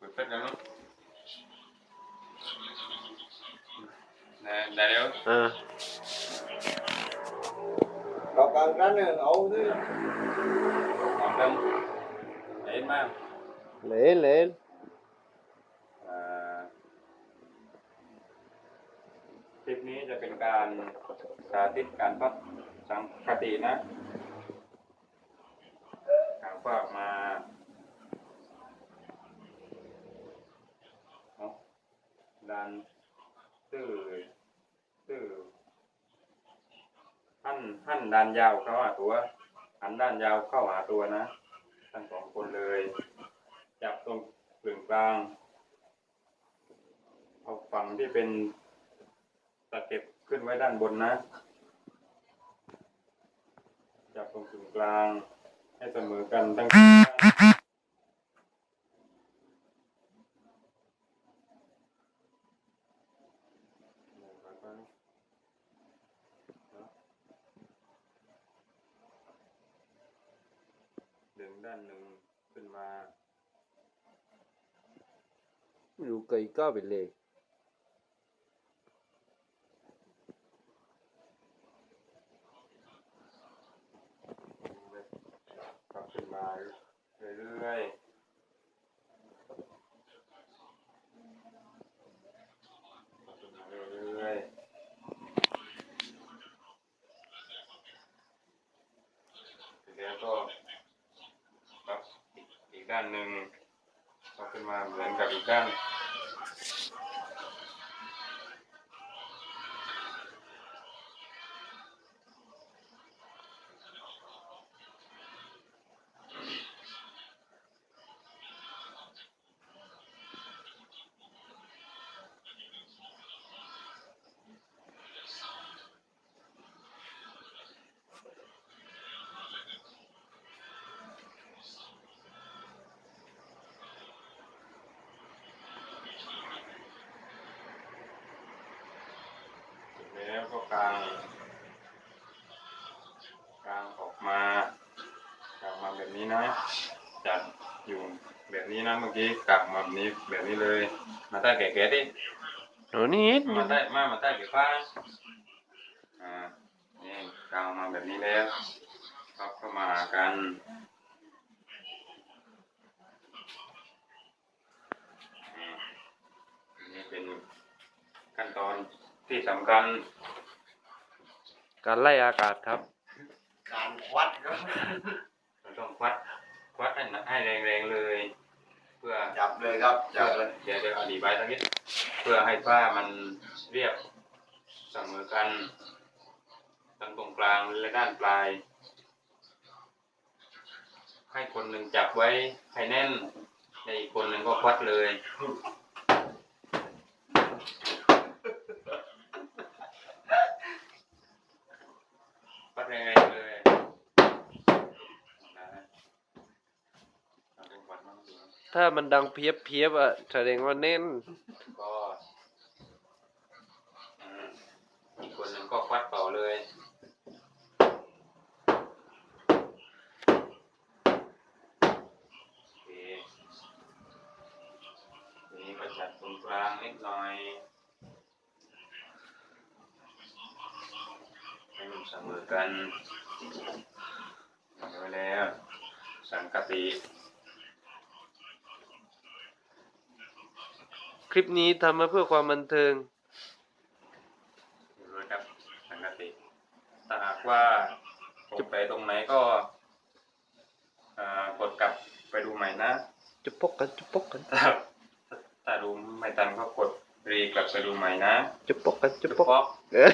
เปิดเฟซแล้วเนาะได้ได้แล้วอ่าเรา càng rắn này ấu thế หอมเติมเห็นมากเหลนเหลนอ่าคลิปนี้จะเป็นการสาธิตการพัดสังคตินะหางฝากมาเอา ดันตื้อตื้อหั่นหั่นด้านยาวเข้าหาตัวหันด้านยาวเข้าหาตัวนะทั้งสองคนเลย จับตรงกึ่งกลางเอาฝั่งที่เป็นตะเก็บขึ้นไว้ด้านบนนะ จับตรงกึ่งกลางให้เสมอกันทั้งสองข้าง ดึงด้านหนึ่งขึ้นมา ไม่รู้ไก่ก้าวไปเลยกลับขึ้นมาเรื่อยๆกลับขึ้นมาเรื่อยๆแล้วก็กลับอีกอีก ด้านหนึ่งกลับขึ้นมาเหมือนกับอีกด้าน แล้วก็กางกางออกมากางมาแบบนี้นะจัดอยู่แบบนี้นะเมื่อกี้กางมาแบบนี้แบบนี้เลย มาใต้แก่ๆดิโอ้นี่มาใต้มามาใต้แก่ฟ้าอ่านี่กางมาแบบนี้แล้วก็เข้ามาหากันนี่นี่เป็นขั้นตอน ที่สำคัญ การไล่อากาศครับ càng quát đó เราต้องควัดควัดให้หนักให้แรงๆเลย เพื่อ chập เลยครับจับเลยเดี๋ยวเดี๋ยวอธิบายสักนิดเพื่อให้ผ้ามันเรียบเสมอกันทั้งตรงกลางและด้านปลาย ให้คนหนึ่งจับไว้ให้แน่นในอีกคนหนึ่งก็ควัดเลย ควัดแรงๆเลยนะเอาเป็นควัดมั่งดูนะ ถ้ามันดังเพียบเพียบอะแสดงว่าแน่นก็อีกคนหนึ่งก็ควัดเป่าเลยโอเคทีนี้ก็จัดตรงกลางนิดหน่อยให้มันเสมอกันไว้แล้ว สังกติ คลิปนี้ทำมาเพื่อความบันเทิงดูด้วยครับสังกติถ้าหากว่าตกไปตรงไหนก็อ่ากดกลับไปดูใหม่นะจะปกกันจะปกกันถ้าถ้าดูไม่ทันก็กดรีกลับไปดูใหม่นะจะปกกันจะจุดปกป๊อกเอ้ย